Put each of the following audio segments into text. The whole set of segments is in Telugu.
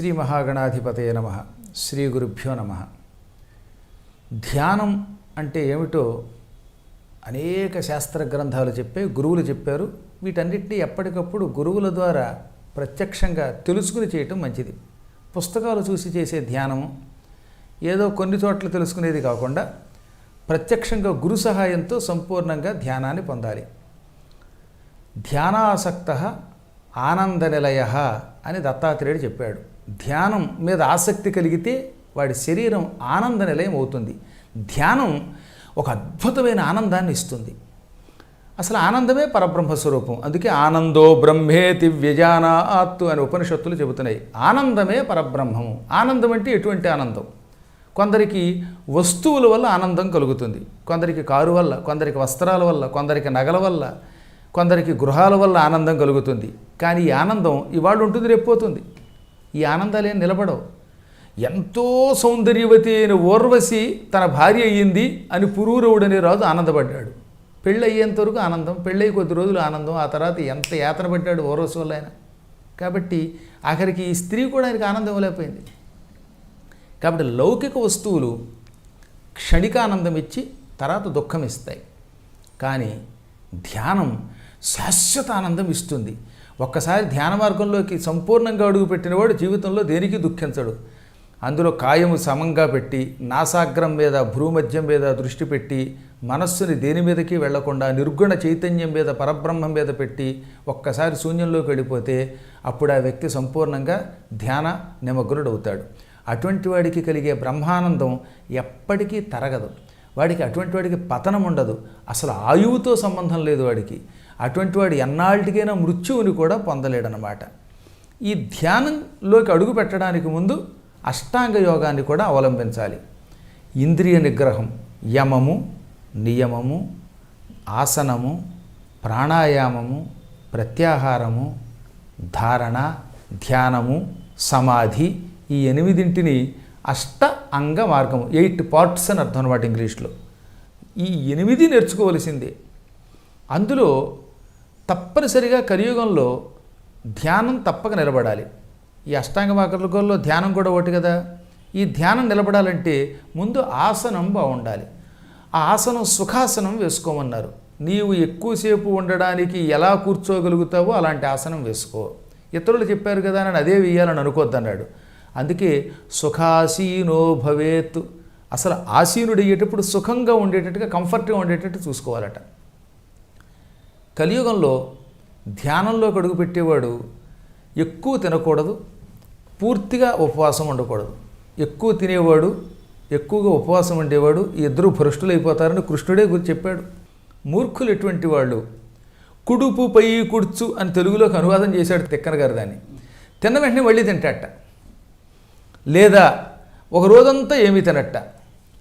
శ్రీ మహాగణాధిపతయ నమ. శ్రీ గురుభ్యో నమ. ధ్యానం అంటే ఏమిటో అనేక శాస్త్ర గ్రంథాలు చెప్పే గురువులు చెప్పారు. వీటన్నిటినీ ఎప్పటికప్పుడు గురువుల ద్వారా ప్రత్యక్షంగా తెలుసుకుని చేయటం మంచిది. పుస్తకాలు చూసి చేసే ధ్యానము ఏదో కొన్ని చోట్ల తెలుసుకునేది కాకుండా ప్రత్యక్షంగా గురు సహాయంతో సంపూర్ణంగా ధ్యానాన్ని పొందాలి. ధ్యానాసక్త ఆనంద నిలయ అని దత్తాత్రేయుడు చెప్పాడు. ధ్యానం మీద ఆసక్తి కలిగితే వాడి శరీరం ఆనంద నిలయం అవుతుంది. ధ్యానం ఒక అద్భుతమైన ఆనందాన్ని ఇస్తుంది. అసలు ఆనందమే పరబ్రహ్మ స్వరూపం. అందుకే ఆనందో బ్రహ్మేతి వ్యజానాత్తు అని ఉపనిషత్తులు చెబుతున్నాయి. ఆనందమే పరబ్రహ్మము. ఆనందం అంటే ఎటువంటి ఆనందం? కొందరికి వస్తువుల వల్ల ఆనందం కలుగుతుంది. కొందరికి కారు వల్ల కొందరికి వస్త్రాల వల్ల కొందరికి నగల వల్ల కొందరికి గృహాల వల్ల ఆనందం కలుగుతుంది. కానీ ఈ ఆనందం ఇవాళ ఉంటుంది రేపు పోతుంది. ఈ ఆనందాలు నిలబడవు. ఎంతో సౌందర్యవతి అయిన ఊర్వశి తన భార్య అయ్యింది అని పురూరవుడు అనే రాజు ఆనందపడ్డాడు. పెళ్ళి అయ్యేంత వరకు ఆనందం పెళ్ళయి కొద్ది రోజులు ఆనందం ఆ తర్వాత ఎంత యాతన పడ్డాడు ఊర్వశి వల్ల ఆయన. కాబట్టి ఆఖరికి ఈ స్త్రీ కూడా ఆయనకు ఆనందం ఇవ్వలేకపోయింది. కాబట్టి లౌకిక వస్తువులు క్షణికానందం ఇచ్చి తర్వాత దుఃఖం ఇస్తాయి. కానీ ధ్యానం శాశ్వత ఆనందం ఇస్తుంది. ఒక్కసారి ధ్యాన మార్గంలోకి సంపూర్ణంగా అడుగుపెట్టినవాడు జీవితంలో దేనికి దుఃఖించడు? అందులో కాయము సమంగా పెట్టి నాసాగ్రం మీద భ్రూమధ్యం మీద దృష్టి పెట్టి మనస్సుని దేని మీదకి వెళ్ళకుండా నిర్గుణ చైతన్యం మీద పరబ్రహ్మం మీద పెట్టి ఒక్కసారి శూన్యంలోకి వెళ్ళిపోతే అప్పుడు ఆ వ్యక్తి సంపూర్ణంగా ధ్యాన నిమగ్నుడు అవుతాడు అటువంటి వాడికి కలిగే బ్రహ్మానందం ఎప్పటికీ తరగదు. వాడికి అటువంటి వాడికి పతనం ఉండదు అసలు ఆయువుతో సంబంధం లేదు వాడికి. అటువంటి వాడు ఎన్నాళ్ళకైనా మృత్యువుని కూడా పొందలేడనమాట ఈ ధ్యానంలోకి అడుగు పెట్టడానికి ముందు అష్టాంగ యోగాన్ని కూడా అవలంబించాలి. ఇంద్రియ నిగ్రహం యమము నియమము ఆసనము ప్రాణాయామము ప్రత్యాహారము ధారణ ధ్యానము సమాధి ఈ ఎనిమిదింటిని అష్ట అంగ మార్గము ఎయిట్ పార్ట్స్ అని అర్థం అనమాట ఇంగ్లీష్లో. ఈ ఎనిమిది నేర్చుకోవలసిందే. అందులో తప్పనిసరిగా కలియుగంలో ధ్యానం తప్పక నిలబడాలి. ఈ అష్టాంగ మార్గంలో ధ్యానం కూడా ఒకటి కదా. ఈ ధ్యానం నిలబడాలంటే ముందు ఆసనం బాగుండాలి. ఆ ఆసనం సుఖాసనం వేసుకోమన్నారు. నీవు ఎక్కువసేపు ఉండడానికి ఎలా కూర్చోగలుగుతావో అలాంటి ఆసనం వేసుకో. ఇతరులు చెప్పారు కదా అని అదే వేయాలని అనుకోద్దన్నాడు. అందుకే సుఖాసీనో భవేత్. అసలు ఆసీనుడు అయ్యేటప్పుడు సుఖంగా ఉండేటట్టుగా కంఫర్ట్గా ఉండేటట్టు చూసుకోవాలట. కలియుగంలో ధ్యానంలోకి అడుగుపెట్టేవాడు ఎక్కువ తినకూడదు పూర్తిగా ఉపవాసం ఉండకూడదు. ఎక్కువ తినేవాడు ఎక్కువగా ఉపవాసం ఉండేవాడు ఇద్దరు భ్రష్టులు అయిపోతారని కృష్ణుడే గురి చెప్పాడు. మూర్ఖులు ఎటువంటి వాళ్ళు? కుడుపు పై కుడుచు అని తెలుగులోకి అనువాదం చేశాడు తిక్కన గారు దాన్ని. తిన్న వెంటనే మళ్ళీ తింటాట లేదా ఒక రోజంతా ఏమీ తినట్ట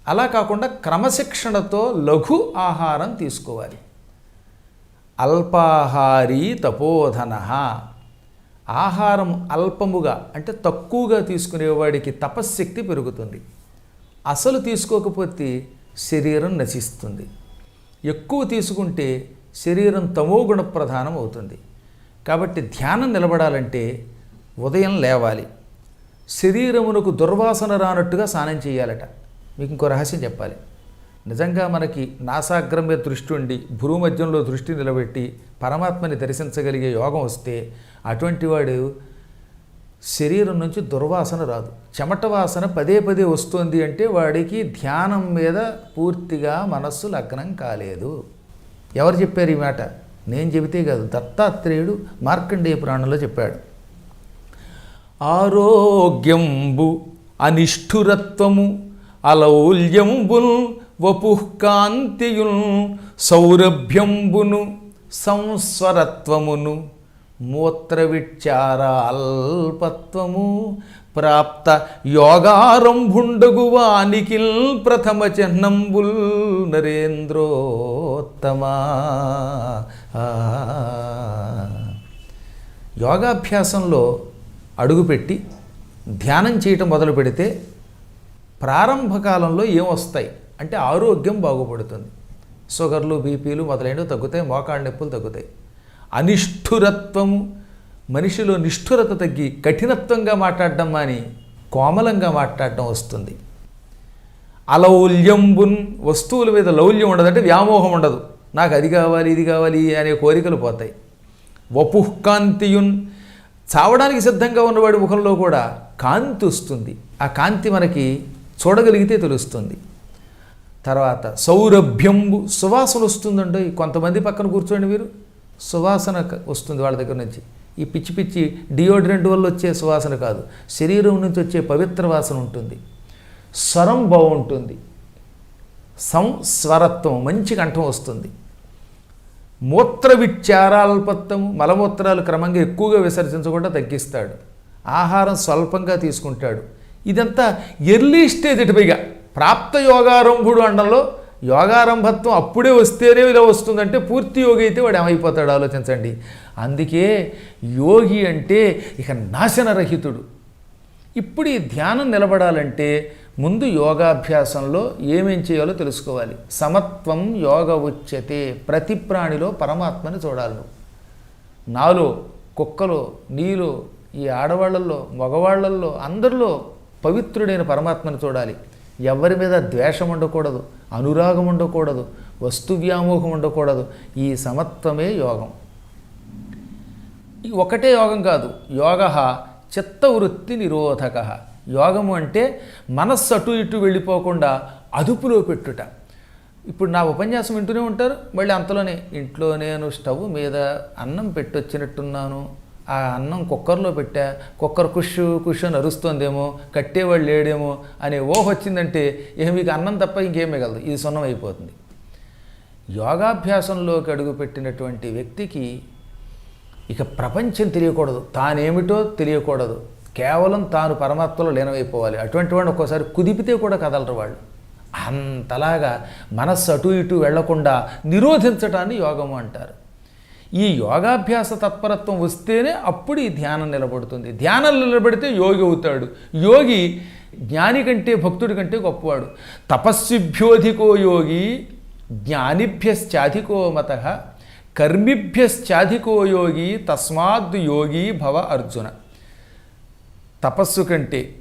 అలా కాకుండా క్రమశిక్షణతో లఘు ఆహారం తీసుకోవాలి. అల్పాహారీ తపోధన. ఆహారం అల్పముగా అంటే తక్కువగా తీసుకునేవాడికి తపశ్శక్తి పెరుగుతుంది. అసలు తీసుకోకపోతే శరీరం నశిస్తుంది. ఎక్కువ తీసుకుంటే శరీరం తమోగుణ ప్రధానం అవుతుంది. కాబట్టి ధ్యానం నిలబడాలంటే ఉదయం లేవాలి. శరీరమునకు దుర్వాసన రానట్టుగా స్నానం చేయాలట. మీకు ఇంకో రహస్యం చెప్పాలి. నిజంగా మనకి నాసాగ్రం మీద దృష్టి ఉండి భూమధ్యంలో దృష్టి నిలబెట్టి పరమాత్మని దర్శించగలిగే యోగం వస్తే అటువంటి వాడు శరీరం నుంచి దుర్వాసన రాదు. చెమట వాసన పదే పదే వస్తుంది అంటే వాడికి ధ్యానం మీద పూర్తిగా మనస్సు లగ్నం కాలేదు. ఎవరు చెప్పారు ఈ మాట? నేను చెబితే కాదు దత్తాత్రేయుడు మార్కండేయ పురాణంలో చెప్పాడు. ఆరోగ్యంబు అనిష్ఠురత్వము అలౌల్యంబును వపుకాంతియుల్ సౌరభ్యంబును సంస్వరత్వమును మూత్రవిచార అల్పత్వము ప్రాప్త యోగారంభుండగు వానికిల్ ప్రథమ చిహ్నంబుల్ నరేంద్రోత్తమా. యోగాభ్యాసంలో అడుగుపెట్టి ధ్యానం చేయటం మొదలు పెడితే ప్రారంభ కాలంలో ఏమొస్తాయి? అంటే ఆరోగ్యం బాగుపడుతుంది. షుగర్లు బీపీలు మొదలైనవి తగ్గుతాయి మోకాళ్ళ నొప్పులు తగ్గుతాయి. అనిష్ఠురత్వము మనిషిలో నిష్ఠురత తగ్గి కఠినత్వంగా మాట్లాడడం మాని కోమలంగా మాట్లాడడం వస్తుంది. అలౌల్యంబున్ వస్తువుల మీద లౌల్యం ఉండదు అంటే వ్యామోహం ఉండదు. నాకు అది కావాలి ఇది కావాలి అనే కోరికలు పోతాయి. వపుఃకాంతియున్ చావడానికి సిద్ధంగా ఉన్నవాడి ముఖంలో కూడా కాంతి వస్తుంది. ఆ కాంతి మనకి చూడగలిగితే తెలుస్తుంది. తర్వాత సౌరభ్యంబు సువాసన వస్తుందండి కొంతమంది పక్కన కూర్చోండి మీరు సువాసన వస్తుంది వాళ్ళ దగ్గర నుంచి. ఈ పిచ్చి పిచ్చి డియోడ్రెంట్ వల్ల వచ్చే సువాసన కాదు. శరీరం నుంచి వచ్చే పవిత్ర వాసన ఉంటుంది. స్వరం బాగుంటుంది. సంస్వరత్వం మంచి కంఠం వస్తుంది. మూత్ర విచారాల్పత్వం మలమూత్రాలు క్రమంగా ఎక్కువగా విసర్జించకుండా తగ్గిస్తాడు. ఆహారం స్వల్పంగా తీసుకుంటాడు. ఇదంతా ఎర్లీ స్టేజ్ ఇటుపైగా ప్రాప్త యోగారంభుడు అండంలో యోగారంభత్వం అప్పుడే వస్తేనే ఇలా వస్తుందంటే పూర్తి యోగి అయితే వాడు ఏమైపోతాడు ఆలోచించండి. అందుకే యోగి అంటే ఇక నాశనరహితుడు. ఇప్పుడు ఈ ధ్యానం నిలబడాలంటే ముందు యోగాభ్యాసంలో ఏమేం చేయాలో తెలుసుకోవాలి. సమత్వం యోగ ఉచ్యతే ప్రతి ప్రాణిలో పరమాత్మని చూడాలి నువ్వు. నాలో కుక్కలో నీలో ఈ ఆడవాళ్ళల్లో మగవాళ్ళల్లో అందరిలో పవిత్రుడైన పరమాత్మని చూడాలి. ఎవరి మీద ద్వేషం ఉండకూడదు అనురాగం ఉండకూడదు వస్తు వ్యామోహం ఉండకూడదు. ఈ సమత్వమే యోగం. ఈ ఒకటే యోగం కాదు. యోగ చిత్తవృత్తి నిరోధక. యోగము అంటే మనస్సు అటు ఇటు వెళ్ళిపోకుండా అదుపులో పెట్టుట. ఇప్పుడు నా ఉపన్యాసం వింటూనే ఉంటారు మళ్ళీ అంతలోనే ఇంట్లో నేను స్టవ్ మీద అన్నం పెట్టొచ్చినట్టున్నాను. ఆ అన్నం కుక్కర్లో పెట్టా కుక్కర్ కుషు కుషు అని అరుస్తోందేమో కట్టేవాళ్ళు లేడేమో అనే ఓహ వచ్చిందంటే ఇక మీకు అన్నం తప్ప ఇంకేం మిగలదు ఇది సున్నం అయిపోతుంది. యోగాభ్యాసంలోకి అడుగుపెట్టినటువంటి వ్యక్తికి ఇక ప్రపంచం తెలియకూడదు తానేమిటో తెలియకూడదు కేవలం తాను పరమాత్మలో లీనమైపోవాలి అటువంటి వాడిని ఒక్కోసారి కుదిపితే కూడా కదలరు వాళ్ళు. అంతలాగా మనస్సు అటు ఇటు వెళ్ళకుండా నిరోధించటాన్ని యోగము అంటారు. ఈ యోగాభ్యాస తత్పరత్వం వస్తేనే అప్పుడు ఈ ధ్యానం నిలబడుతుంది. ధ్యానం నిలబడితే యోగి అవుతాడు. యోగి జ్ఞాని కంటే భక్తుడి కంటే గొప్పవాడు. తపస్విభ్యోధికో యోగి జ్ఞానిభ్యశ్చాధికో మత కర్మిభ్యశ్చాధికో యోగి తస్మాద్ యోగి భవ అర్జున. తపస్సు కంటే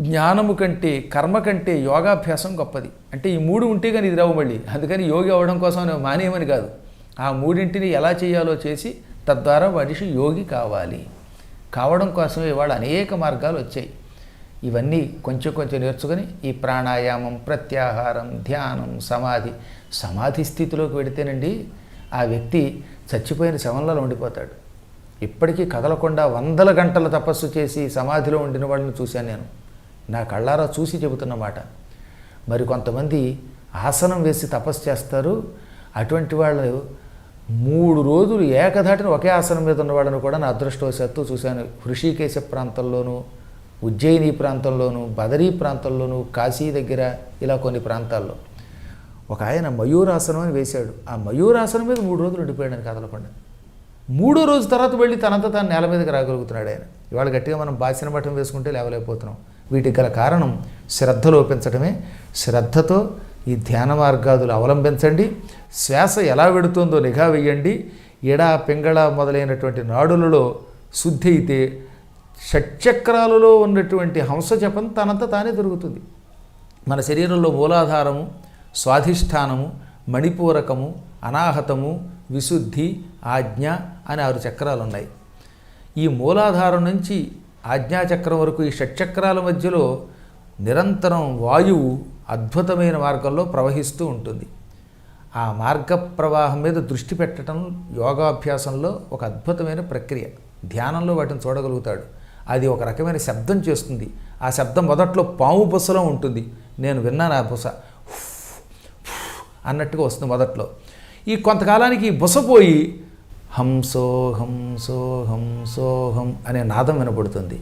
జ్ఞానము కంటే కర్మ కంటే యోగాభ్యాసం గొప్పది. అంటే ఈ మూడు ఉంటే కానీ ఇది రావు మళ్ళీ. అందుకని యోగి అవ్వడం కోసం మానేయమని కాదు. ఆ మూడింటిని ఎలా చేయాలో చేసి తద్వారా మనిషి యోగి కావాలి. కావడం కోసమే ఇవాళ అనేక మార్గాలు వచ్చాయి. ఇవన్నీ కొంచెం కొంచెం నేర్చుకొని ఈ ప్రాణాయామం ప్రత్యాహారం ధ్యానం సమాధి సమాధి స్థితిలోకి వెడితేనండి ఆ వ్యక్తి చచ్చిపోయిన శవంలో ఉండిపోతాడు. ఇప్పటికీ కదలకుండా వందల గంటల తపస్సు చేసి సమాధిలో ఉండిన వాళ్ళని చూశాను నేను. నా కళ్ళారా చూసి చెబుతున్నమాట మరి కొంతమంది ఆసనం వేసి తపస్సు చేస్తారు అటువంటి వాళ్ళు మూడు రోజులు ఏకధాటిన ఒకే ఆసనం మీద ఉన్న వాళ్ళని కూడా నా అదృష్టవశాత్తు చూశాను. హృషికేశ ప్రాంతంలోనూ ఉజ్జయిని ప్రాంతంలోనూ బదరీ ప్రాంతంలోనూ కాశీ దగ్గర ఇలా కొన్ని ప్రాంతాల్లో. ఒక ఆయన మయూరాసనం అని వేశాడు. ఆ మయూరాసనం మీద మూడు రోజులు ఉండిపోయాడు అని కదలకుండా మూడో రోజు తర్వాత వెళ్ళి తనంత తాను నేల మీదకి రాగలుగుతున్నాడు ఆయన. ఇవాళ గట్టిగా మనం బాసిన మఠం వేసుకుంటే లేవలేకపోతున్నాం. వీటికి గల కారణం శ్రద్ధ లోపించడమే శ్రద్ధతో ఈ ధ్యాన మార్గాదులు అవలంబించండి. శ్వాస ఎలా వెడుతుందో నిఘా వేయండి ఎడ పింగళ మొదలైనటువంటి నాడులలో శుద్ధి అయితే షట్చక్రాలలో ఉన్నటువంటి హంసజపం తనంత తానే దొరుకుతుంది. మన శరీరంలో మూలాధారము స్వాధిష్టానము మణిపూరకము అనాహతము విశుద్ధి ఆజ్ఞ అని ఆరు చక్రాలు ఉన్నాయి ఈ మూలాధారం నుంచి ఆజ్ఞాచక్రం వరకు ఈ షట్చక్రాల మధ్యలో నిరంతరం వాయువు అద్భుతమైన మార్గంలో ప్రవహిస్తూ ఉంటుంది. ఆ మార్గ ప్రవాహం మీద దృష్టి పెట్టడం యోగాభ్యాసంలో ఒక అద్భుతమైన ప్రక్రియ. ధ్యానంలో వాటిని చూడగలుగుతాడు. అది ఒక రకమైన శబ్దం చేస్తుంది. ఆ శబ్దం మొదట్లో పాము బుసలో ఉంటుంది. నేను విన్నాను ఆ బుస. అన్నట్టుగా వస్తుంది మొదట్లో. ఈ కొంతకాలానికి ఈ బుస పోయి హంసోహం సోహం సోహం అనే నాదం వినపడుతుంది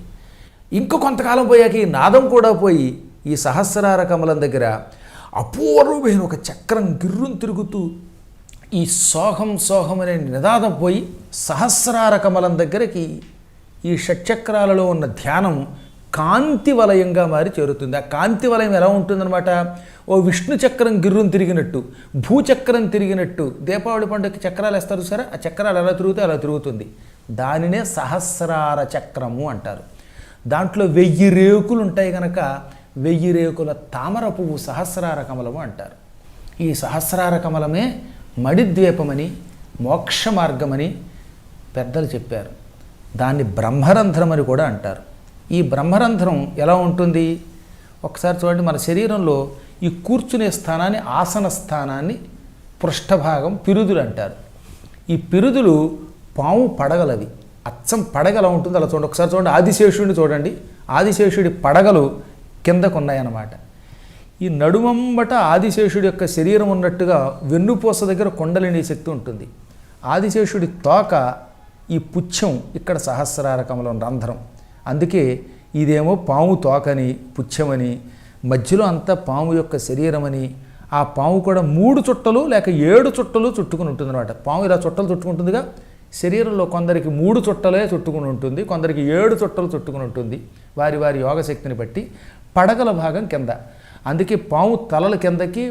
ఇంకో కొంతకాలం పోయాక ఈ నాదం కూడా పోయి ఈ సహస్రార కమలం దగ్గర అపూర్వమైన ఒక చక్రం గిర్రును తిరుగుతూ ఈ సోహం సోహం అనే నిదాదం పోయి సహస్రార కమలం దగ్గరికి ఈ షట్చక్రాలలో ఉన్న ధ్యానం కాంతి వలయంగా మారి చేరుతుంది. ఆ కాంతి వలయం ఎలా ఉంటుందన్నమాట? ఓ విష్ణు చక్రం గిర్రును తిరిగినట్టు భూచక్రం తిరిగినట్టు దీపావళి పండుగకి చక్రాలు వేస్తారు సరే? ఆ చక్రాలు ఎలా తిరుగుతాయి? అలా తిరుగుతుంది. దానినే సహస్రార చక్రము అంటారు. దాంట్లో వెయ్యి రేకులు ఉంటాయి కనుక వెయ్యి రేకుల తామర పువ్వు సహస్రార కమలము అంటారు. ఈ సహస్రార కమలమే మడిద్వీపమని మోక్ష మార్గమని పెద్దలు చెప్పారు. దాన్ని బ్రహ్మరంధ్రం అని కూడా అంటారు. ఈ బ్రహ్మరంధ్రం ఎలా ఉంటుంది? ఒకసారి చూడండి మన శరీరంలో ఈ కూర్చునే స్థానాన్ని ఆసన స్థానాన్ని పృష్ఠభాగం పిరుదులు అంటారు. ఈ పిరుదులు పాము పడగలవి. అచ్చం పడగల ఉంటుంది అలా చూడండి. ఒకసారి చూడండి ఆదిశేషుడిని చూడండి. ఆదిశేషుడి పడగలు కిందకు ఉన్నాయన్నమాట ఈ నడుమంబట ఆదిశేషుడి యొక్క శరీరం ఉన్నట్టుగా వెన్నుపూస దగ్గర కొండలిని శక్తి ఉంటుంది. ఆదిశేషుడి తోక ఈ పుచ్చం ఇక్కడ సహస్రార కమలం రంధ్రం. అందుకే ఇదేమో పాము తోకని పుచ్చమని మధ్యలో అంతా పాము యొక్క శరీరమని ఆ పాము కూడా మూడు చుట్టలు లేక ఏడు చుట్టలు చుట్టుకుని ఉంటుంది అనమాట పాము ఇలా చుట్టలు చుట్టుకుంటుందిగా శరీరంలో కొందరికి మూడు చుట్టలే చుట్టుకుని ఉంటుంది కొందరికి ఏడు చుట్టలు చుట్టుకుని ఉంటుంది. వారి వారి యోగశక్తిని బట్టి పడగల భాగం కింద. అందుకే పాము తలల కిందకి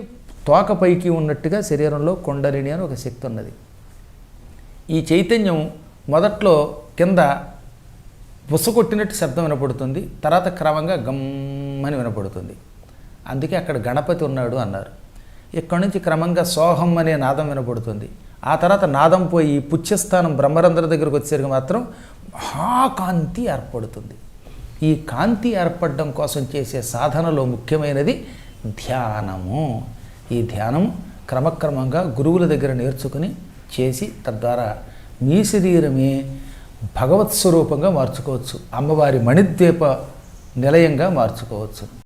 తోక పైకి ఉన్నట్టుగా శరీరంలో కొండలిని అని ఒక శక్తి ఉన్నది. ఈ చైతన్యం మొదట్లో కింద బుసకొట్టినట్టు శబ్దం వినపడుతుంది తర్వాత క్రమంగా గమ్మని వినపడుతుంది. అందుకే అక్కడ గణపతి ఉన్నాడు అన్నారు. ఇక్కడి నుంచి క్రమంగా సోహం అనే నాదం వినపడుతుంది. ఆ తర్వాత నాదం పోయి పుచ్చస్థానం బ్రహ్మరంధ్ర దగ్గరకు వచ్చేసరికి మాత్రం మహాకాంతి ఏర్పడుతుంది. ఈ కాంతి ఏర్పడడం కోసం చేసే సాధనలో ముఖ్యమైనది ధ్యానము. ఈ ధ్యానం క్రమక్రమంగా గురువుల దగ్గర నేర్చుకుని చేసి తద్వారా మీ శరీరమే భగవత్ స్వరూపంగా మార్చుకోవచ్చు. అమ్మవారి మణిద్వీప నిలయంగా మార్చుకోవచ్చు.